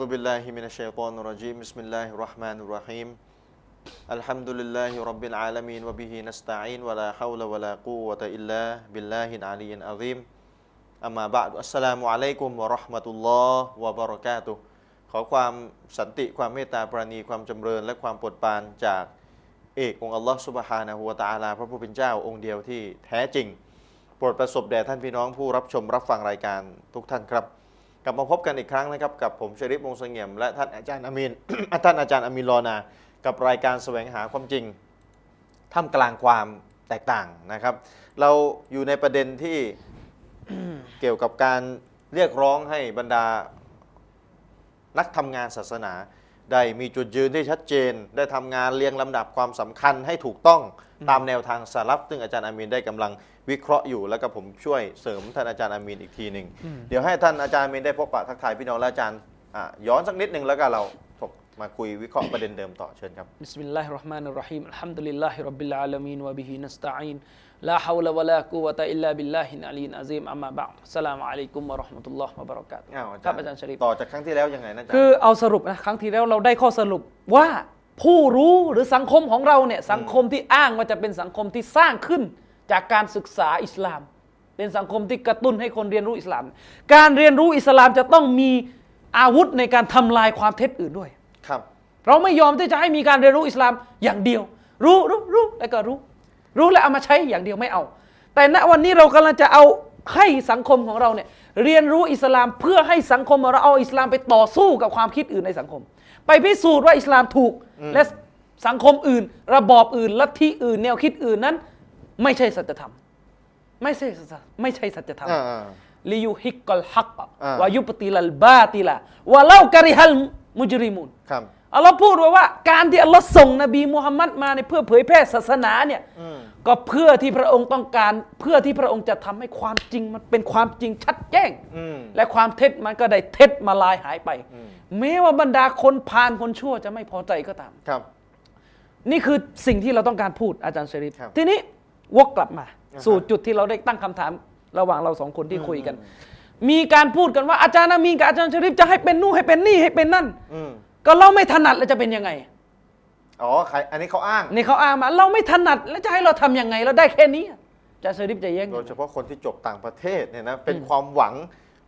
أعوذ بالله من الشيطان الرجيم بسم الله الرحمن الرحيم الحمد لله رب العالمين وبه نستعين ولا حول ولا قوة إلا بالله العلي العظيم أما بعد السلام عليكم ورحمة الله وبركاته ขอความสันติความเมตตาปราณีความจำเริญ และความโปรดปรานจากเอกองค์อัลลอฮฺสุบฮานะฮูวะตะอาลา พระผู้เป็นเจ้าองค์เดียวที่แท้จริง โปรดประสบแด่ท่านพี่น้องผู้รับชมรับฟังรายการทุกท่านครับ กลับมาพบกันอีกครั้งนะครับกับผมชริปวงศ์เสงี่ยมและท่านอาจารย์อามีนท่านอาจารย์อามีนลอนา กับรายการแสวงหาความจริงท่ามกลางความแตกต่างนะครับ เราอยู่ในประเด็นที่เกี่ยวกับการเรียกร้องให้บรรดานักทำงานศาสนา ได้มีจุดยืนที่ชัดเจน ได้ทำงานเรียงลำดับความสำคัญให้ถูกต้องตามแนวทางสารับซึ่งอาจารย์อามีนได้กำลังวิเคราะห์อยู่ แล้วก็ผมช่วยเสริมท่านอาจารย์อามีนอีกทีหนึ่งเดี๋ยวให้ท่านอาจารย์อามีนได้พบปะทักทายพี่น้องและอาจารย์อะย้อนสักนิดหนึ่งแล้วก็เราถก มาคุยวิเคราะห์ประเด็นเดิมต่อเชิญครับบิสมิลลาฮิรเราะห์มานิรเราะฮีมอัลฮัมดุลิลลาฮิร็อบบิลอาลามีนวะบิฮินัสตะอีนลาฮาวลาวะลากุวะตะอิลลาบิลลาฮินอะลีนอะซีมอัมมาบะอัสสลามุอะลัยกุมวะเราะห์มะตุลลอฮ์วะบะเราะกาตุฮ์อ้าวครับอาจารย์ชะรีฟต่อจากครั้งที่แล้วยังไงนะอจารย์ คือเอาสรุปนะครั้งที่แล้วเราได้ข้อสรุปว่าผู้รู้หรือสังคมของเราเนี่ยสังคมที่อ้างว่าจะเป็นสังคมที่สร้างขึ้นจากการศึกษาอิสลาม เป็นสังคมที่กระตุ้นให้คนเรียนรู้อิสลาม การเรียนรู้อิสลามจะต้องมีอาวุธในการทำลายความเท็จอื่นด้วย ครับ เราไม่ยอมที่จะให้มีการเรียนรู้อิสลามอย่างเดียว รู้รู้รู้แล้วก็รู้ รู้แล้วเอามาใช้อย่างเดียวไม่เอา แต่ณวันนี้เรากำลังจะเอาให้สังคมของเราเนี่ยเรียนรู้อิสลามเพื่อให้สังคมของเราเอาอิสลามไปต่อสู้กับความคิดอื่นในสังคม ไปพิสูจน์ว่าอิสลามถูกและสังคมอื่น ระบอบอื่นลัทธิอื่น แนวคิดอื่นนั้น ไม่ใช่สัจธรรม ไม่ใช่สัจไม่ใช่สัจธรรมอ่าลิยุฮิกกัลฮักอ่าวายุปติลัลบาติละวะเล่ากะริฮัล มุจริมุนครับอัลลอฮ์พูดไว้ว่า การที่อัลลอฮ์ส่งนบีมูฮัมมัดมาในเพื่อเผยแพร่ศาสนาเนี่ยก็เพื่อที่พระองค์ต้องการ เพื่อที่พระองค์จะทำให้ความจริงมันเป็นความจริงชัดแจ้งอืมและความเท็จมันก็ได้เท็จมาลายหายไป แม้ว่าบรรดาคนพาลคนชั่วจะไม่พอใจก็ตามครับ นี่คือสิ่งที่เราต้องการพูดอาจารย์ชริฟครับทีนี้วกกลับมาอ่าฮะสู่จุดที่เราได้ตั้งคำถามระหว่างเราสองคนที่คุยกัน มีการพูดกันว่าอาจารย์อามีนกับอาจารย์ชริฟจะให้เป็นนู่นให้เป็นนี่ให้เป็นนั่น อืมก็เราไม่ถนัดแล้วจะเป็นยังไงอ๋อใครอันนี้เขาอ้าง นี่เขาอ้างมา เราไม่ถนัดแล้วจะให้เราทำยังไง เราได้แค่นี้อาจารย์ชริฟจะแย้งโดยเฉพาะคนที่จบต่างประเทศเนี่ยนะเป็นความหวัง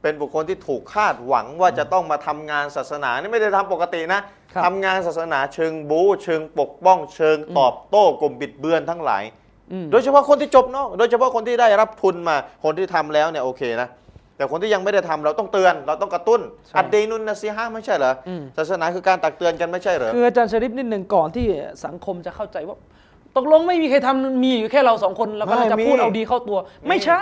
เป็นบุคคลที่ถูกคาดหวังว่าจะต้องมาทำงานศาสนานี่ไม่ได้ทำปกตินะครับ ทำงานศาสนาเชิงบู๊เชิงปกป้อง เชิงตอบโต้กลุ่มบิดเบือนทั้งหลาย อืม โดยเฉพาะคนที่จบนอก โดยเฉพาะคนที่ได้รับทุนมา คนที่ทำแล้วเนี่ยโอเคนะ แต่คนที่ยังไม่ได้ทำเราต้องเตือน เราต้องกระตุ้นใช่อัดเดนุนนะซีฮะไม่ใช่เหรออมศาสนาคือการตักเตือนกันไม่ใช่เหรอคืออาจารย์ชริฟนิดหนึ่งก่อนที่สังคมจะเข้าใจว่าตกลงไม่มีใครทำมีอยู่แค่เราสองคนเราก็ไม่จะมีพูดเอาดีเข้าตัว ไม่ใช่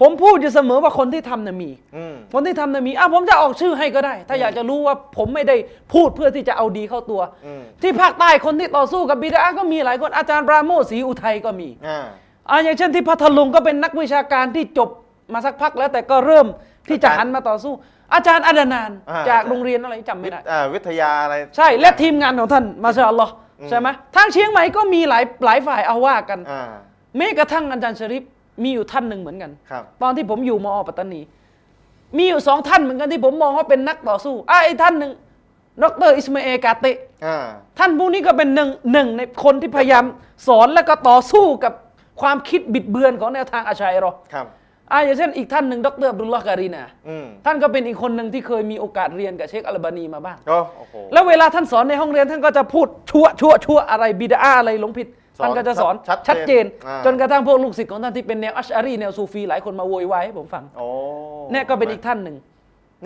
ผมพูดอยู่เสมอว่าคนที่ทำน่ะมีอืมคนที่ทำน่ะมีอะผมจะออกชื่อให้ก็ได้ ถ้าอยากจะรู้ว่าผมไม่ได้พูดเพื่อที่จะเอาดีเข้าตัวอืมที่ภาคใต้คนที่ต่อสู้กับบิดาก็มีหลายคนอาจารย์ปราโมทศรีอุทัยก็มีอ่าอ่าอย่างเช่นที่พัทลุงก็เป็นนักวิชาการที่จบ มาสักพักแล้วแต่ก็เริ่มที่จะอาจารย์หันมาต่อสู้ อาจารย์อดานาน อ่า จากโรงเรียนอะไรจำไม่ได้ อ่าวิทยาอะไร ใช่และทีมงานของท่านมาชาอัลลอฮ์ใช่ไหมทางเชียงใหม่ก็มีหลายหลายฝ่ายเอาว่ากัน อ่าแม้กระทั่งอาจารย์ชริปมีอยู่ท่านหนึ่งเหมือนกัน ครับ ตอนที่ผมอยู่มอปัตตานี มีอยู่สองท่านเหมือนกันที่ผมมองว่าเป็นนักต่อสู้อะไอ้ท่านหนึ่งดรอิสมาเอลกาเตะอ่า ท่านผู้นี้ก็เป็นหนึ่งหนึ่งในคนที่พยายามสอนและก็ต่อสู้กับความคิดบิดเบือนของแนวทางอาชัยรอ ครับ อะอย่างเช่นอีกท่านหนึ่งดรอับดุลลอฮ์การีนาอืมท่านก็เป็นอีกคนหนึ่งที่เคยมีโอกาสเรียนกับเชคอัลบานีมาบ้างก็โอ้โหแล้วเวลาท่านสอนในห้องเรียนท่านก็จะพูดชั่วชั่วชั่วอะไรบิดาอะไรหลงผิดสอนท่านก็จะสอนชัดชัดเจนอ่าจนกระทั่งพวกลูกศิษย์ของท่านที่เป็นแนวอัชอารีแนวซูฟีหลายคนมาโวยวายให้ผมฟังโอ้เนี่ยก็เป็นอีกท่านหนึ่ง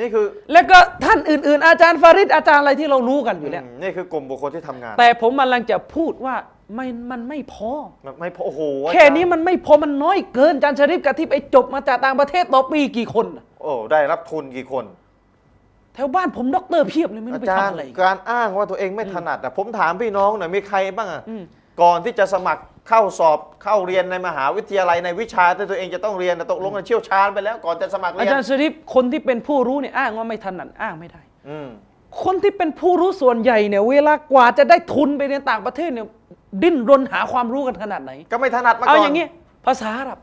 นี่คือ แล้วก็ท่านอื่น ๆ อาจารย์ฟาริดอาจารย์อะไรที่เรารู้กันอยู่เนี่ยอืมนี่คือกลุ่มบุคคลที่ทำงาน แต่ผมกำลังจะพูดว่า ไม่มันไม่พอ มันไม่พอโอ้โหแค่นี้มันไม่พอมันน้อยเกินอาจารย์ชริฟกับที่ไปจบมาจากต่างประเทศต่อปีกี่คนน่ะโอ้ได้รับทุนกี่คน แถวบ้านผมด็อกเตอร์เพียบเลยไม่อารู้ไปจารทำย์อะไรการอ้างว่าตัวเองไม่ถนัดอะผมถามพี่น้องหน่อยมีใครบ้างอะอืมก่อนที่จะสมัครเข้าสอบเข้าเรียนในมหาวิทยาลัยในวิชาที่ตัวเองจะต้องเรียนน่ะตกลงกันเชี่ยวชาญไปแล้วก่อนจะสมัครอาเรียนจารย์ชริฟคนที่เป็นผู้รู้เนี่ยอ้างว่าไม่ถนัดอ้างไม่ได้ อืมคนที่เป็นผู้รู้ส่วนใหญ่เนี่ย เวลากว่าจะได้ทุนไปเรียนต่างประเทศเนี่ย ดิ้นรนหาความรู้กันขนาดไหน ก็ไม่ถนัดมาก่อนเอาอย่างนี้ภาษาอาหรับ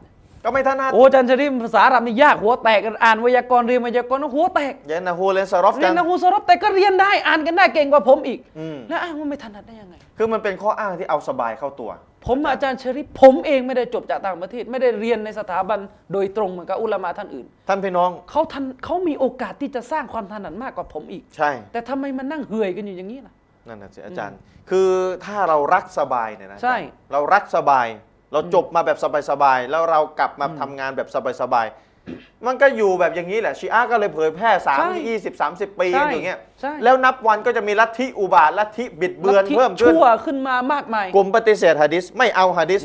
ก็ไม่ถนัดโอ้อาจารย์ชริฟภาษาอาหรับนี่ยากหัวแตกกันอ่านไวยากรณ์เรียนไวยากรณ์หัวแตกเยนนะฮูเลนซารอฟเรีกัยนนนะฮูสรบแต่ก็เรียนได้อ่านกันได้เก่งกว่าผมอีกอืมแล้วอ้างว่าไม่ถนัดได้ยังไง คือมันเป็นข้ออ้างที่เอาสบายเข้าตัว ผมอาจารย์ชริฟผมเองไม่ได้จบจากต่างประเทศ ไม่ได้เรียนในสถาบันโดยตรงเหมือนกับอุลามะท่านอื่น ท่านพี่น้องเขาทันเขามีโอกาสที่จะสร้างความถนัดมากกว่าผมอีก ใช่ แต่ทำไมมันนั่งเหื่อยกันอยู่อย่างนี้ล่ะ นั่นน่ะสิอาจารย์ คือถ้าเรารักสบายเนี่ยนะใช่ อาจารย์เรารักสบาย เราจบมาแบบสบายๆแล้วเรากลับมาทำงานแบบสบายๆมันก็อยู่แบบอย่างนี้แหละชีอะห์ก็เลยเผยแพร่สามใช่ ยี่สิบสามสิบปีใช่อย่างเงี้ยใช่แล้วนับวันก็จะมีลัทธิอุบาทลัทธิบิดเบือนลัทธิเพิ่มขึ้น ชั่วขึ้นมามากมาย กลุ่มปฏิเสธฮะดิษไม่เอาฮะดิษ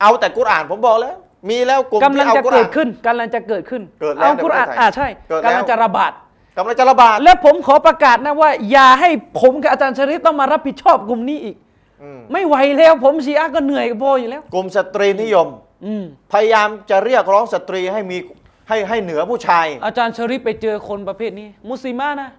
เอาแต่กุรอานผมบอกแล้ว มีแล้วกลุ่มกำลัที่งเอาจะกุรเกิอาดน ขึ้นกำลังจะเกิดขึ้นเกิดแล้วเอาในกุรอานประเทศไทยอ่าใช่เกิดแล้ว กำลังจะระบาด กำลังจะระบาดและผมขอประกาศนะว่า อย่าให้ผมกับอาจารย์ชริฟต้องมารับผิดชอบกลุ่มนี้อีกอืมไม่ไหวแล้วผมชีอะห์ก็เหนื่อยพออยู่แล้ว กลุ่มสตรีนิยมอืมพยายามจะเรียกร้องสตรีให้มีให้ให้เหนือผู้ชาย อาจารย์ชริฟไปเจอคนประเภทนี้ มุสลิมานะ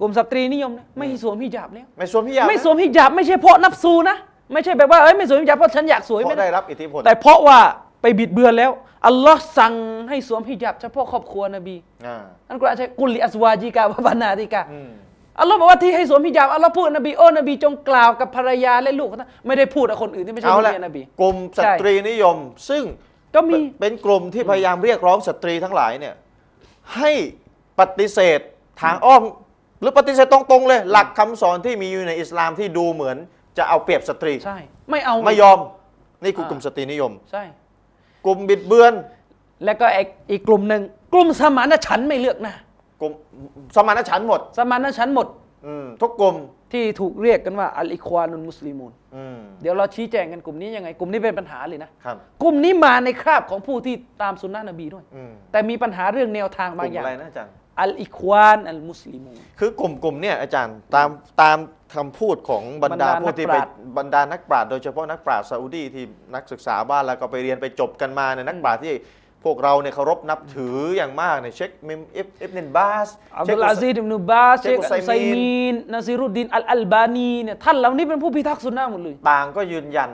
กลุ่มสตรีนิยมนะไม่สวมฮิญาบแล้วไม่สวมพิยาบไม่นะสวมฮิญาบไม่ใช่เพราะนับซูนะไม่ใช่แบบว่าเอ้ยไม่สวมฮิญาบเพราะฉันอยากสวยเพไม่ราะได้ได้รับอิทธิพลแต่เพราะว่า ไปบิดเบือนแล้วอัลลอฮ์สั่งให้สวมฮิญาบเฉพาะครอบครัวนบีอ่าอันกุรอานใช้กุลิอัสวาจิกาวะบานาติกาอืมอัลลอฮ์บอกว่าที่ให้สวมฮิญาบอัลลอฮ์พูดนบีโอ้นบีจงกล่าวกับภรรยาและลูกของท่านไม่ได้พูดกับคนอื่นที่ไม่ใช่เอาลูกละเมียนบีกลุ่มสตรีนิยม ซึ่งก็มีเป็นกลุ่มที่พยายามเรียกร้องสตรีทั้งหลายเนี่ยให้ปฏิเสธทางอ้อมหรือปฏิเสธตรงๆเลย หลักคำสอนที่มีอยู่ในอิสลามที่ดูเหมือนจะเอาเปรียบสตรีใช่ไม่เอาไม่ยอมนี่คือกลุ่มสตรีนิยมใช่ กลุ่มบิดเบือน แล้วก็อีกอีกกลุ่มหนึ่งกลุ่มสมานฉันท์ไม่เลือกหน้ากลุ่มสมานฉันท์หมดสมานฉันท์หมดอืมทุกกลุ่มที่ถูกเรียกกันว่าอัลอิควานุลมุสลิมูนอืมเดี๋ยวเราชี้แจงกันกลุ่มนี้ยังไงกลุ่มนี้เป็นปัญหาเลยนะครับกลุ่มนี้มาในคราบของผู้ที่ตามสุนนะนบีด้วย อืมแต่มีปัญหาเรื่องแนวทางกบางลุ่มอย่าอะง ไรนะอาจารย์ อัลอิควานอัลมุสลิมูนคือกลุ่มกลุ่มเนี่ยอาจารย์ตามตามคำพูดของบรรดาบรรดาผู้ที่นักปไปราชญ์บรรดานักปราชญ์โดยเฉพาะนักปราชญ์ซาอุดีที่นักศึกษาบ้านแล้วก็ไปเรียนไปจบกันมาเนี่ยนักปราชญ์ที่พวกเราเนี่ยเคารพนับถืออย่างมากเนี่ยเช็คมิมอิบอิบนินบาสอับเช็ดุคลอาซีดอิบนุบาสเชเชคคอุอุซัซัยยมีนมีนนาซิรุดดินอัลอัลบานีเนี่ยท่านเหล่านี้เป็นผู้พิทักษ์สุนนะหมดเลยต่างก็ยืนยัน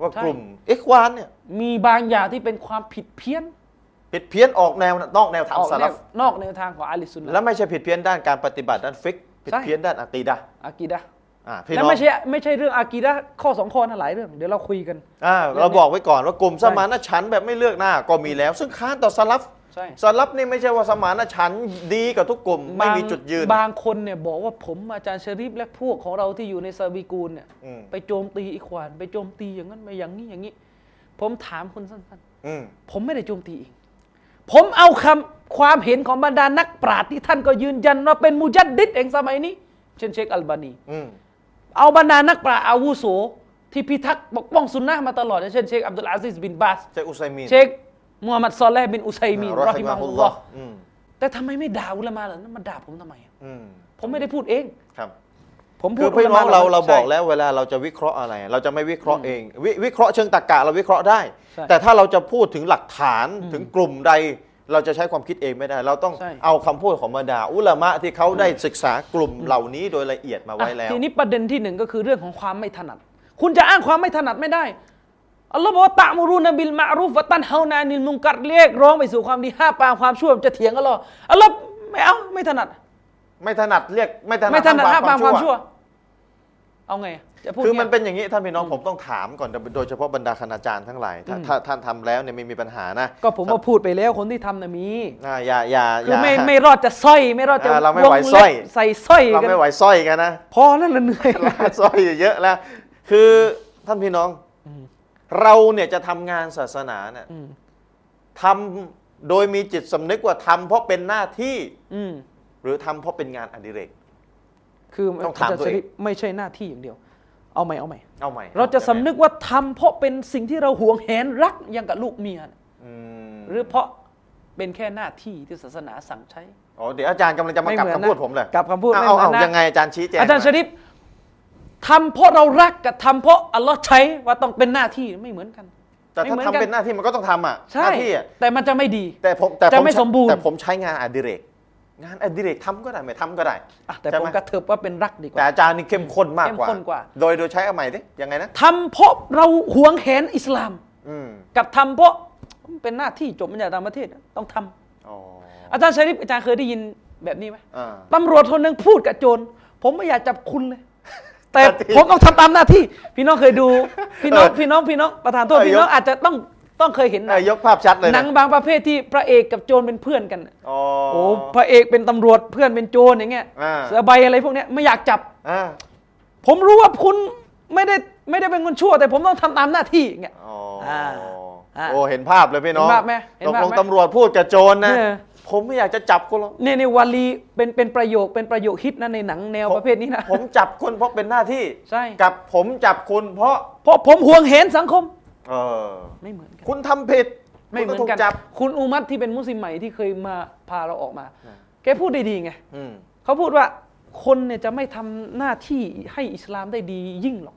ว่าใช่กลุ่มอิควานเนี่ยมีบางอย่างที่เป็นความผิดเพี้ยน ผิดเพี้ยนออกแนวนอกแนวทางออกสแนลัวบนอกแนวทางของอาลิสุนนะและไม่ใช่ผิดเพี้ยนด้านการปฏิบัติด้านฟิกผิดใช่เพี้ยนด้านอะกีดะห์อากีดะห์อ่าพี่และน้องไม่ใช่ไม่ใช่เรื่องอากีดะห์ข้อสองข้อนะหลายเรื่อง เดี๋ยวเราคุยกัน อ่าเรื่องเรานี้บอกไว้ก่อนว่ากลุ่มใช่สมานฉันท์แบบไม่เลือกหน้าก็มีแล้ว ซึ่งค้านต่อสลับใช่ สลับนี่ไม่ใช่ว่าสมานฉันท์ดีกับทุกกลุ่มไม่มีจุดยืนบางคนเนี่ยบอกว่าผมอาจารย์ชริฟและพวกของเราที่อยู่ในซาบีกูลเนี่ย อืมไปโจมตีอีควาน ไปโจมตีอย่างนั้นไปอย่างนี้อย่างนี้ ผมถามคุณสั้นอืมๆ ผมไม่ได้โจมตีเอง ผมเอาคำความเห็นของบรรดานักปราชญ์ที่ท่านก็ยืนยันว่าเป็นมุจัดดิดเองสมัยนี้ เช่นเชคอัลบานีอืมเอาบรรดานักปราชญ์อาวุโสที่พิทักษ์ปกป้องสุนนะห์มาตลอดเช่นเชคอับดุลอาซิสบินบาสเชคอุซัยมีนเชคมูฮัมหมัดซอลแลห์บินอุซัยมีนรอรอฮิฮิมามาฮุฮุลลลลออฮ์ฮ์อืมแต่ทำไมไม่ด่าอุลามาล่ะนั่นมาด่าผมทำไมอะอืมผมไม่ได้พูดเองครับ ผมพูคืดอพี่น้องเราลมเราใช่บอกแล้วเวลาเราจะวิเคราะห์อะไร เราจะไม่วิเคราะห์เองววิเคราะห์เชิงตรรกะเราวิเคราะห์ได้ ใช่แต่ถ้าเราจะพูดถึงหลักฐานถึงกลุ่มใด เราจะใช้ความคิดเองไม่ได้ เราต้องใช่ เอาคำพูดของบรรดาอุลามะที่เขาได้ศึกษากลุ่มเหล่านี้โดยละเอียดมาไว้แล้วอะทีนี้ประเด็นที่หนึ่งก็คือเรื่องของความไม่ถนัด คุณจะอ้างความไม่ถนัดไม่ได้ อัลลอฮ์บอกว่าตะมูรุนบิลมะรุฟวะตันเฮานานิลมุงกัดเรียกร้องไปสู่ความดีห้ามปรามความชั่วจะเถียงอัลลอฮ์อัลลอฮ์ไม่เอาไม่ถนัด ไม่ถนัดเรียกไม่ถนัดไม่ถนัดห้ามปรามความชั่วชั่ว เอาไง จะพูดคือมันไงเป็นอย่างนี้ท่านพี่น้องผมต้องถามก่อนโดยเฉพาะบรรดาคณาจารย์ทั้งหลายถ้าถ้าท่านทำแล้วเนี่ยไม่มีปัญหานะ ก็ผมว่าพูดไปแล้วคนที่ทำน่ะมีอ่าอย่าอย่าคืออย่าไม่ไม่รอดจะสร้อยไม่รอดจะอ่าเราไม่วงไหวสเล็ร้อยบใส่สร้อยเรากันไม่ไหวสร้อยกันนะพอแล้วละเหนื่อยสร้อยอยู่เยอะแล้ว คือท่านพี่น้องเราเนี่ยจะทำงานศาสนาเนี่ยอืมทำโดยมีจิตสำนึกว่าทำเพราะเป็นหน้าที่อืมหรือทำเพราะเป็นงานอดิเรก คือต้องถามตัวเองจะไม่ใช่หน้าที่อย่างเดียว เอาใหม่เอาใหม่เอาใหม่เราจะสำนึกว่าทำเพราะเป็นสิ่งที่เราหวงแหนรักอย่างกับลูกเมียน่ะอืมหรือเพราะเป็นแค่หน้าที่ที่ศาสนาสั่งใช้อ๋อเดี๋ยวอาจารย์กำลังจะมากลับไม่เหมือนคำพูดนะผมเลยกลับคำพูดเอาไม่เอาเหมืเอาอนนะยังไงอาจารย์ชี้แจงอาจารย์หชน่ริปทำเพราะเรารักกับทำเพราะอัลลอฮ์ใช้ว่าต้องเป็นหน้าที่ไม่เหมือนกันแต่ไม่ถ้าเหมือนทำกันเป็นหน้าที่มันก็ต้องทำอะหใช่น้าที่อะแต่มันจะไม่ดี แต่ผมแต่จะผมไม่ใช้สมบูรณ์แต่ผมใช้งานอดิเรก งานอดิเรกทำก็ได้ไม่ทำก็ได้อะแต่ใช่ผไหมมกระเถิบว่าเป็นรักดีกแต่ว่า อาจารย์นี่เข้มข้นมากกว่า เข้มข้นกว่า โดยโดยใช้เอาใหม่ดิยังไงนะทำเพราะเราหวงแหนอิสลาม อืมกับทำเพราะเป็นหน้าที่จบมาจากต่างประเทศต้องทำอ๋ออาจารย์ชริปอาจารย์เคยได้ยินแบบนี้ไหมอ่า ตำรวจคนหนึ่งพูดกับโจรผมไม่อยากจับคุณเลย แต่หน้าที่ผมต้องทำตามหน้าที่ พี่น้องเคยดู พี่น้องเออพี่น้องพี่น้องประธานโทษเออพี่น้องยก อาจจะต้อง ต้องเคยเห็นหนัเอ้งยยกภาพชัดเลยหนันะงบางประเภทที่พระเอกกับโจรเป็นเพื่อนกันอ๋อโอ้พระเอกเป็นตำรวจเพื่อนเป็นโจรอย่างเงี้ยอ่าเสือใบอะไรพวกเนี้ยไม่อยากจับอ่าผมรู้ว่าคุณไม่ได้ไม่ได้เป็นคนชั่ว แต่ผมต้องทำตามหน้าที่อย่างเงี้ยอ๋ออ่าอ่าโอ้เห็นภาพเลยพี่น้องเห็นภาพไหมเห็นตกภาพลงไหมตำรวจพูดกับโจรนะเออผมไม่อยากจะจับคุณหรอกเนี่ยในวาลีเป็นเป็นประโยคเป็นประโยคฮิตนะในหนังแนวประเภทนี้นะผมจับคุณเพราะเป็นหน้าที่ใช่กับผมจับคุณเพราะ เพราะผมห่วงเห็นสังคม เออ ไม่เหมือนกัน คุณทำผิดไม่เหมือนคุณกันถูจับ คุณอุมัตที่เป็นมุสลิมใหม่ที่เคยมาพาเราออกมาอ่าแกพูดได้ดีไง อืม เขาพูดว่าคนเนี่ยจะไม่ทำหน้าที่ให้อิสลามได้ดียิ่งหรอก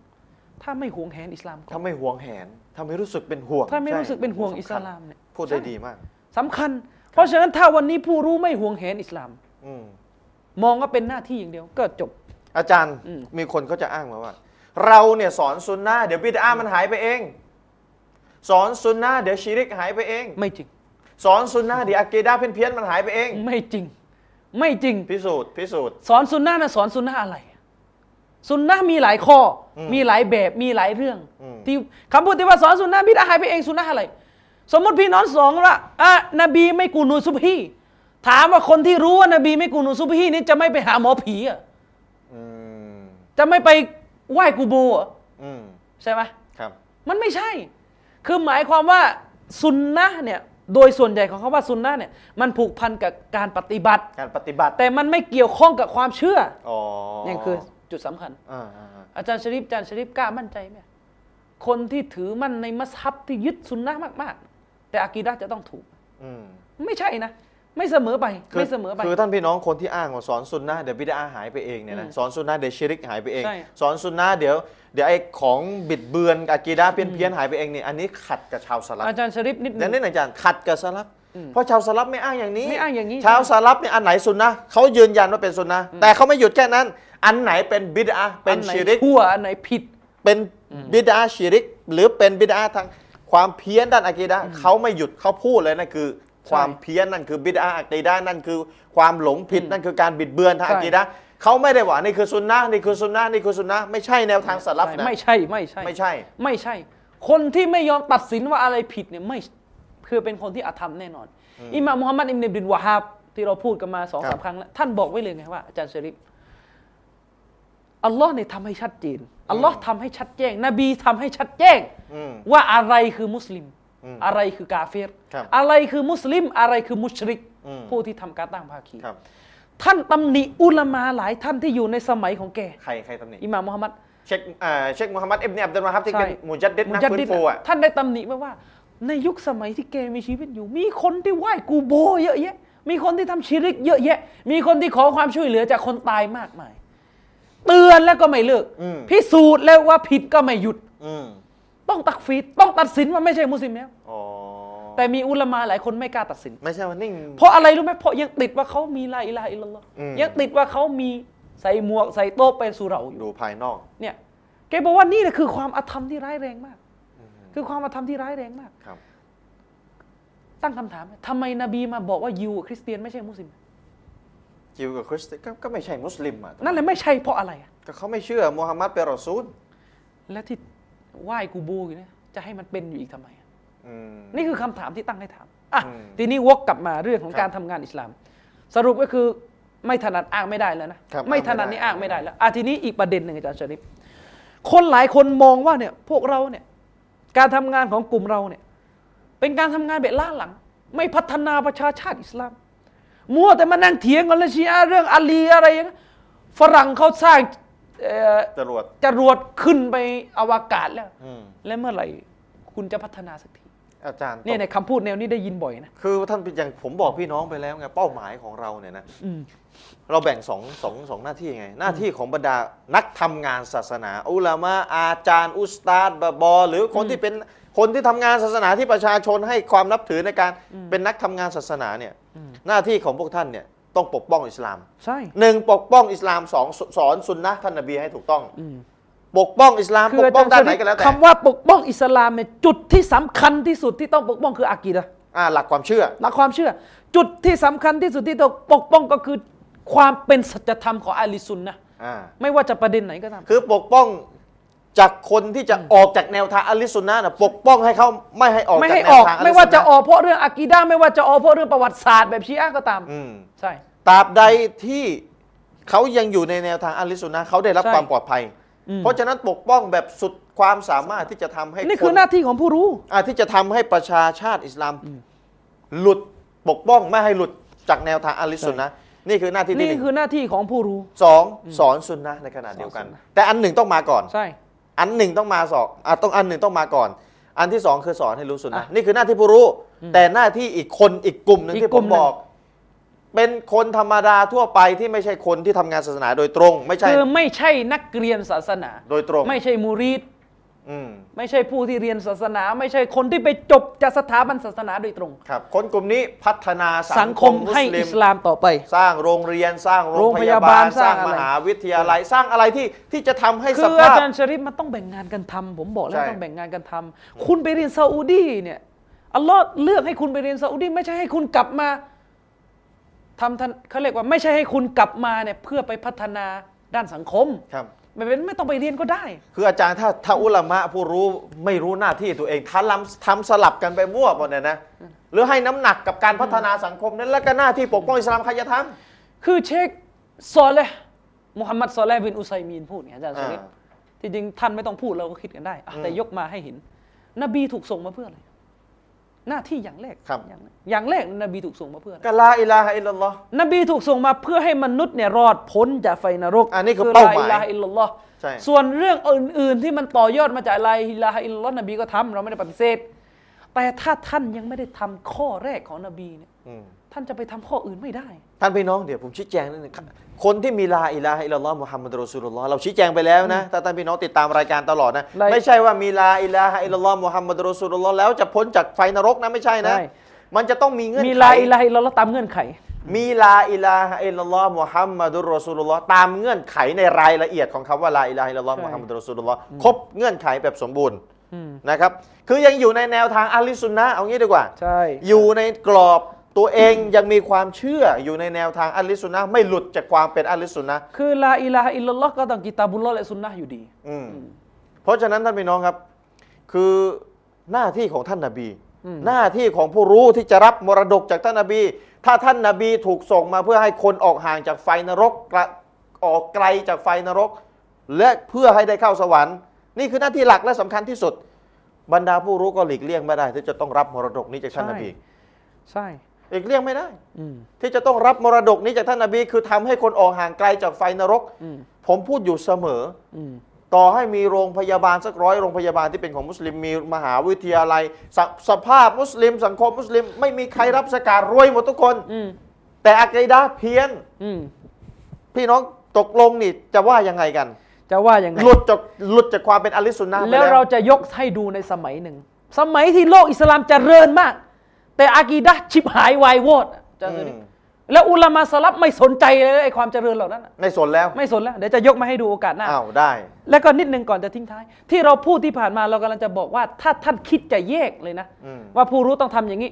ถ้าไม่ห่วงแหนอิสลามก่อนถ้าไม่ห่วงแหนถ้าไม่รู้สึกเป็นห่วงถ้าไม่ใช่รู้สึกเป็นห่วงสำคัญอิสลามเนี่ยพูดได้ดีมาก สำคัญ เพราะฉะนั้นถ้าวันนี้ผู้รู้ไม่ห่วงแหนอิสลาม อืม มองว่าเป็นหน้าที่อย่างเดียวก็จบ อาจารย์อืม มีคนเขาจะอ้างมาว่า เราเนี่ยสอนซุนนะห์เดี๋ยวบิดามันหายไปเอง สอนซุนนะห์เดี๋ยวชีริกหายไปเอง ไม่จริง สอนซุนนะห์เดี๋ยวอะกีดะห์เพี้ยนๆมันหายไปเอง ไม่จริง ไม่จริง พิสูจน์พิสูจน์ สอนซุนนะห์นะสอนซุนนะห์อะไรซุนนะห์มีหลายข้ออมมีหลายแบบมีหลายเรื่องอืมที่คำพูดที่ว่าสอนซุนนะห์บิดาหายไปเองซุนนะห์อะไร สมมติพี่น้องสองว่าอะนบีไม่กูนูซุบฮีถามว่าคนที่รู้ว่านบีไม่กูนูซุบฮีนี่จะไม่ไปหาหมอผีเหรอะอืมจะไม่ไปไหว้กูโบเหรออืมใช่ไหมครับ มันไม่ใช่ คือหมายความว่าซุนนะห์เนี่ยโดยส่วนใหญ่ของเขาว่าซุนนะห์เนี่ยมันผูกพันกับการปฏิบัติ การปฏิบัติ แต่มันไม่เกี่ยวข้องกับความเชื่ออ๋อนี่คือจุดสำคัญอ่าอ่าอ่าอาจารย์ชริปอาจารย์ชริปกล้ามั่นใจไหมคนที่ถือมั่นในมัสฮับที่ยึดซุนนะห์มาก ๆ แต่อากีดะห์จะต้องถูกอืมไม่ใช่นะ ไม่เสมอไปคือไม่เสมอไปคือท่านพี่น้องคนที่อ้างว่าสอนซุนนะห์เดี๋ยวบิดาหายไปเองเนี่ยนะอืมสอนซุนนะห์เดี๋ยวชิริกหายไปเองใช่สอนซุนนะห์เดี๋ยว เดี๋ยวไอ้ของบิดเบือนอะกีดะห์เพี้ยนๆหายไปเองเนี่ยอันนี้ขัดกับชาวสลับอาจารย์ชริปนิดหเดี๋นึยวงนี้อาจารย์ขัดกับสลับอืมเพราะชาวสลับไม่อ้างอย่างนี้ไม่อ้างอย่างนี้ชาวสลับเนี่ยอันไหนซุนนะห์เขายืนยันว่าเป็นซุนนะห์แต่เขาไม่หยุดแค่นั้น อันไหนเป็นบิดาเป็นอัไหนชิริกชั่วอันไหนผิดเป็นบิดาชิริก หรือเป็นบิดาทางความเพี้ยนด้านอะกีดะห์เขาไม่หยุดเขาพูดเลยนั่นคือความเพี้ยนนั่นคือบิดาอะกีดะห์นั่นคือความหลงผิดนั่นคือการบิดเบือนทางใช่อะกีดะห์ เขาไม่ได้ว่านี่คือซุนนะห์นี่คือซุนนะห์นี่คือซุนนะห์ไม่ใช่แนวทางสลับนะไม่ใช่ไม่ใช่ไม่ใช่ ไม่ใช่ คนที่ไม่ยอมตัดสินว่าอะไรผิดเนี่ยไม่คือเป็นคนที่อาธรรมแน่นอน อิหม่ามมุฮัมมัดอิบนุบินวะฮาบที่เราพูดกันมาสองครัสามบครั้งแล้วท่านบอกไว้เลยไงว่าอาจารย์ชริปอัลลอฮ์เนี่ยทำให้ชัดเจนอัลลอฮ์ทำให้ชัดแจ้ง นบีทำให้ชัดแจ้งอืมว่าอะไรคือมุสลิมอืมอะไรคือกาเฟรครับอะไรคือมุสลิม อะไรคือมุชริกอืมผู้ที่ทำการตั้งภาคีครับ ท่านตำหนิอุลามาหลายท่านที่อยู่ในสมัยของแกใครใครตำหนิอิหม่ามมุฮัมมัดเชคเอ่อเชคมูฮัมหมัดอิบเนอับดุลวาฮับที่เป็นใช่มุจัดดิดนักมุจัดฟื้ดินษฟูอะท่านได้ตำหนิไว้ว่า ในยุคสมัยที่แกมีชีวิตอยู่ มีคนที่ไหว้กูโบ เยอะแยะ มีคนที่ทำชิริก เยอะแยะ มีคนที่ขอความช่วยเหลือจากคนตายมากมาย เตือนแล้วก็ไม่เลิกอืมพิสูจน์แล้วว่าผิดก็ไม่หยุดอืมต้องตักฟีดต้องตัดสินว่าไม่ใช่มุสลิมแล้วอ๋อ แต่มีอุลามาหลายคนไม่กล้าตัดสิน ไม่ใช่ว่านิ่ง เพราะอะไรรู้ไหมเพราะยังติดว่าเขามีลาอิลาฮะอิลลัลลอฮ์อืม ยังติดว่าเขามีใส่หมวกใส่โต๊ะเป็นสุเหราอยู่ ดูภายนอก เนี่ยแกบอกว่านี่แหละคือความอาธรรมที่ร้ายแรงมากคือความอาธรรมที่ร้ายแรงมาก ครับ ตั้งคำถามทำไมนบีมาบอกว่ายูคริสเตียนไม่ใช่มุสลิมยิวกับคริสเตียนก็ก็ไม่ใช่มุสลิมอะนั่นแหละไม่ใช่เพราะอะไรอะก็เขาไม่เชื่อมูฮัมหมัดเป็นรอซูลและที่ไหว้กูบูอยู่เนี่ยจะให้มันเป็นอยู่อีกทำไมอะอืม นี่คือคำถามที่ตั้งให้ถามอะอืมทีนี้วกกลับมาเรื่องของครับการทำงานอิสลาม สรุปก็คือไม่ถนัดอ้างไม่ได้แล้วนะครับไม่ถนัดอ้างไม่ได้นี่อ้างไม่ได้แล้วอะทีนี้อีกประเด็นหนึ่งอาจารย์ชริปคนหลายคนมองว่าเนี่ยพวกเราเนี่ยการทำงานของกลุ่มเราเนี่ยเป็นการทำงานแบบล้าหลัง ไม่พัฒนาประชาชาติอิสลาม มัวแต่มานั่งเถียงกันเลยชีอะห์เรื่องอาลีอะไรอย่างนั้นฝรั่งเขาสร้างเอ่อจรวดจรวดขึ้นไปอวกาศแล้วอืมและเมื่อไหร่คุณจะพัฒนาสักที อาจารย์เนี่ยในคำพูดแนวนี้ได้ยินบ่อยนะคือท่านอย่างผมบอกพี่น้องไปแล้วไงเป้าหมายของเราเนี่ยนะอืมเราแบ่งสองสองสองหน้าที่ไง หน้าที่ของบรรดานักทำงานศาสนา อุลามะอาจารย์ อุสตาดบะบอ หรือคนที่เป็นคนที่ทำงานศาสนาที่ประชาชนให้ความนับถือในการเป็นนักทำงานศาสนาเนี่ยหน้าที่ของพวกท่านเนี่ยต้องปกป้องอิสลาม ใช่หนึ่งปกป้องอิสลามสองสอนสุนนะท่านนบีให้ถูกต้องอืม ปกป้องอิสลามคืปอกอาป้จาองรย์ด้านชไหนริฟก็แล้วแต่คำว่าปกป้องอิสลามเนี่ยจุดที่สำคัญที่สุดที่ต้องปกป้องคืออากีดะห์อ่าหลักความเชื่อ หลักความเชื่อ จุดที่สำคัญที่สุดที่ต้องปกป้องก็คือความเป็นสัจธรรมของอาลีซุนนะห์อ่าไม่ว่าจะประเด็นไหนก็ตามคือปกป้องจากคนที่จะออกจากแนวทางอัลลิสุนนะห์นะปกป้องให้เขาไม่ให้ออกไม่จากให้แนอวอกทางอัลลิไม่สุนว่าจะนะออกเพราะเรื่องอากีดะห์ไม่ว่าจะออกเพราะเรื่องประวัติศาสตร์แบบชีอะห์ก็ตามอืมใช่ตราบใดที่เขายังอยู่ในแนวทางอัลลิสุนนะห์เขาได้รับใช่ความปลอดภัยอืม เพราะฉะนั้นปกป้องแบบสุดความสามารถที่จะทำให้นี่คือหน้าที่ของผู้รู้อ่าที่จะทำให้ประชาชาติอิสลามหลุดปกป้องไม่ให้หลุดจากแนวทางอัลลิสุนนะห์นี่คือหน้าที่ที่นี่หนึ่งคือหน้าที่ของผู้รู้สองสอนสุนนะห์ในขณะเดียวกันสอนสุนนะห์แต่อันหนึ่งต้องมาก่อนใช่อันหนึ่งต้องมาสองอะต้องอันหนึ่งต้องมาก่อน อันที่สองคือสอนให้รู้สุนนะอะนี่คือหน้าที่ผู้รู้ แต่หน้าที่อีกคนอีกกลุ่มหนึ่งอีกที่กผลุ่มมหนึ่งบอก เป็นคนธรรมดาทั่วไปที่ไม่ใช่คนที่ทำงานศาสนาโดยตรง ไม่ใช่คือไม่ใช่นักเรียนศาสนา โดยตรงไม่ใช่มูรีดอืมไม่ใช่ผู้ที่เรียนศาสนา ไม่ใช่คนที่ไปจบจากสถาบันศาสนาโดยตรง ครับ คนกลุ่มนี้พัฒนาสัสังงคคมมมุให้สลิอิม สลามต่อไป สร้างโรงเรียนสร้างโรงพยาบาลโรงพยาบาลสร้างสร้างอะไรมหาวิทยาลัยสร้างอะไรที่ที่จะทำให้คืสออาภาพ จารย์ชริฟมันต้องแบ่งงานกันทำผมบอกแล้วใช่ ต้องแบ่งงานกันทำคุณไปเรียนซาอุดีเนี่ยอัลลอฮ์เลือกให้คุณไปเรียนซาอุดีไม่ใช่ให้คุณกลับมา ทำทันเขาเรียกว่าไม่ใช่ให้คุณกลับมาเนี่ยเพื่อไปพัฒนาด้านสังคมครับไม่เป็นไม่ต้องไปเรียนก็ได้ คืออาจารย์ถ้าถ้าอุลามะผู้รู้ไม่รู้หน้าที่ตัวเองทำทำสลับกันไปมั่วหมดเนี่ยนะหรือให้น้ำหนักกับการพัฒนาสังคมนั้นแล้วก็หน้าที่ปกป้องอิสลามใครจะทคือเชคซอเลห์มุฮัมมัดซอเลห์บินอุไซมีนพูดไงอาจารย์ำชอ่าริฟที่จริงท่านไม่ต้องพูดเราก็คิดกันได้อะอืมแต่ยกมาให้เห็น นบีถูกส่งมาเพื่ออะไร หน้าที่อย่างแรกครับ อย่างแรกอย่างแรกนบีถูกส่งมาเพื่ออะไรก็ลาอิลาฮะอิลลัลลอฮ์ นบีถูกส่งมาเพื่อให้มนุษย์เนี่ยรอดพ้นจากไฟนรกอันนี้คือเป้าหมายลาอิลลัลลอฮ์ใช่ ส่วนเรื่องอื่น ๆ ที่มันต่อยอดมาจากลาอิลาฮะอิลลัลลอฮ์นบีก็ทำเราไม่ได้ปฏิเสธ แต่ถ้าท่านยังไม่ได้ทำข้อแรกของนบีเนี่ยอืมท่านจะไปทำข้ออื่นไม่ได้ ท่านพี่น้องเดี๋ยวผมชี้แจงนิดนึงครับคนที่มีลาอิลาฮะอิลลัลลอฮ์มุฮัมมัดรอซูลุลลอฮ์เราชี้แจงไปแล้วนะถ้าท่านพี่น้องติดตามรายการตลอดนะรายไม่ใช่ว่ามีลาอิลาฮะอิลลัลลอฮ์มุฮัมมัดรอซูลุลลอฮ์แล้วจะพ้นจากไฟนรกนะไม่ใช่นะใช่มันจะต้องมีเงื่อนมีไขลาอิลาฮะอิลลัลลอฮ์ตามเงื่อนไข มีลาอิลาฮะอิลลัลลอฮ์มุฮัมมัดุลรอซูลุลลอฮ์ตามเงื่อนไขในรายละเอียดของคำว่าลาอิลาฮะอิลลัลลอฮ์ใช่มุฮัมมัดุลรอซูลุลลอฮ์ครบเงื่อนไขแบบสมบูรณ์อืมนะครับ คือยังอยู่ในแนวทางอะลิสุนนะห์เอางี้ดีกว่า ใช่ อยู่ในกรอบ ตัวเองยังมีความเชื่ออยู่ในแนวทางอะลิสุนนะห์ไม่หลุดจากความเป็นอะลิสุนนะห์คือลาอิลาฮะอิลลัลลอฮ์ก็ต้องกิตาบุลลอฮ์และสุนนะห์อยู่ดีอืมเพราะฉะนั้นท่านพี่น้องครับ คือหน้าที่ของท่านนาบีอืมหน้าที่ของผู้รู้ที่จะรับมรดกจากท่านนาบี ถ้าท่านนาบีถูกส่งมาเพื่อให้คนออกห่างจากไฟนรกกระออกไกลจากไฟนรก และเพื่อให้ได้เข้าสวรรค์ นี่คือหน้าที่หลักและสำคัญที่สุด บรรดาผู้รู้ก็หลีกเลี่ยงไม่ได้ที่จะต้องรับมรดกนี้จากท่านนาบี ใช่ หลีกเลี่ยงไม่ได้อืมที่จะต้องรับมรดกนี้จากท่านนาบีคือทำให้คนออกห่างไกลจากไฟนรกอืมผมพูดอยู่เสมออืมต่อให้มีโรงพยาบาลสักร้อยโรงพยาบาลที่เป็นของมุสลิมมีมหาวิทยาลัยสสภาพมุสลิม สังคมมุสลิม ไม่มีใครรับสการรวยหมดทุกคนอืมแต่อักีดะห์เพี้ยนอืมพี่น้องตกลงนี่จะว่ายังไงกัน จะว่ายังไงหลุดจากหลุดจากความเป็นอะลิสุนนะห์ไปแล้วแล้วเราจะยกให้ดูในสมัยหนึ่ง สมัยที่โลกอิสลามเจริญมาก แต่อากีดะห์ชิบหายวายวอดอะจะอืมแล้วอุลามาสลับไม่สนใจเลยไอ้ความเจริญเหล่านั้นอะไม่สนแล้วไม่สนแล้วเดี๋ยวจะยกมาให้ดูโอกาสหน้า อ้าวได้ แล้วก็นิดนึงก่อนจะทิ้งท้าย ที่เราพูดที่ผ่านมาเรากำลังจะบอกว่า ถ้าท่านคิดจะแยกเลยนะ อืม ว่าผู้รู้ต้องทำอย่างนี้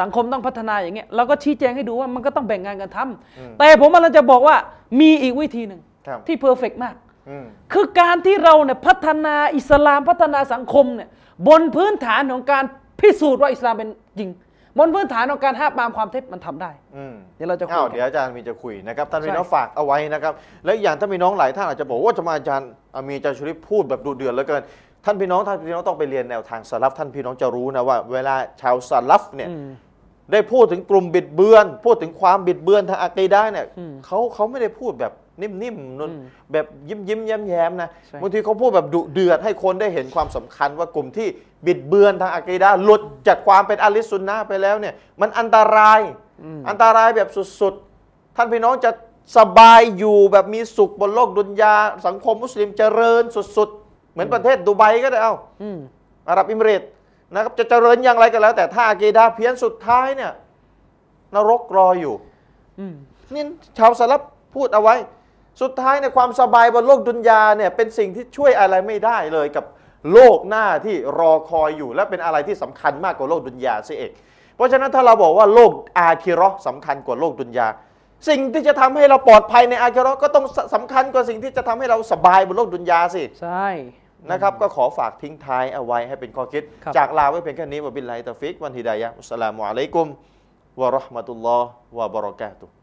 สังคมต้องพัฒนาอย่างเงี้ยเราก็ชี้แจงให้ดูว่ามันก็ต้องแบ่งงานกันทำอืม แต่ผมกำลังจะบอกว่ามีอีกวิธีหนึ่งครับที่เพอร์เฟกมาก อืมคือการที่เราเนี่ยพัฒนาอิสลามพัฒนาสังคมเนี่ยบนพื้นฐานของการพิสูจน์ว่าอิสลามเป็นจริง บนพื้นฐานของการห้ามปรามความเท็จมันทำได้อืมเดี๋ยวเราจะคุยอ้าวกันเดี๋ยวอาจารย์มีจะคุยนะครับท่านพี่ใช่น้องฝากเอาไว้นะครับ และอีกอย่างท่านพี่น้องหลายท่านอาจจะบอกว่าจะมาอาจารย์อามีอาจารย์ชริปพูดแบบดุเดือดเหลือเกินท่านพี่น้องท่านพี่น้องต้องไปเรียนแนวทางสลับท่านพี่น้องจะรู้นะว่า เวลาชาวสลับเนี่ยอืม ได้พูดถึงกลุ่มบิดเบือน พูดถึงความบิดเบือนทางอะกีดะห์เนี่ยอืมเขาเขาไม่ได้พูดแบบนิ่มๆนุ่นอืมแบบยิ้มยิ้มแย้มแย้มๆนะใช่บางทีเขาพูดแบบดุเดือดให้คนได้เห็นความสำคัญว่ากลุ่มที่บิดเบือนทางอะกีดะห์หลุดจากความเป็นอะลิสซุนนะห์ไปแล้วเนี่ย มันอันตรายอืมอันตรายแบบสุดๆ ท่านพี่น้องจะสบายอยู่แบบมีสุขบนโลกดุนยา สังคมมุสลิมเจริญสุดๆ เหมือนประเทศดูไบก็ได้เอาอืมอาหรับอิมเรตส์ นะครับจะเจริญอย่างไรก็แล้ว แต่ถ้าอากีดาเพี้ยนสุดท้ายเนี่ยนรกรออยู่อืมนี่ชาวสลับพูดเอาไว้ สุดท้ายในยความสบายบนโลกดุนยาเนี่ยเป็นสิ่งที่ช่วยอะไรไม่ได้เลยกับโลกหน้าที่รอคอยอยู่ และเป็นอะไรที่สำคัญมากกว่าโลกดุนยาเสียเองเพราะฉะนั้นถ้าเราบอกว่าโลกอาคิเราะห์สำคัญกว่าโลกดุนยา สิ่งที่จะทำให้เราปลอดภัยในอาคิเราะห์ก็ต้องสสำคัญกว่าสิ่งที่จะทำให้เราสบายบนโลกดุนยาสิใช่ นะครับ ก็ขอฝากทิ้งท้ายเอาไว้ให้เป็นข้อคิด ครับ จากลาไว้เพียงแค่นี้วะบิลลาฮิตาฟิกวันฮิดายะฮ์อัสสลามุอะลัยกุมวะเราะห์มะตุลลอฮ์วะบะเราะกาตุฮ์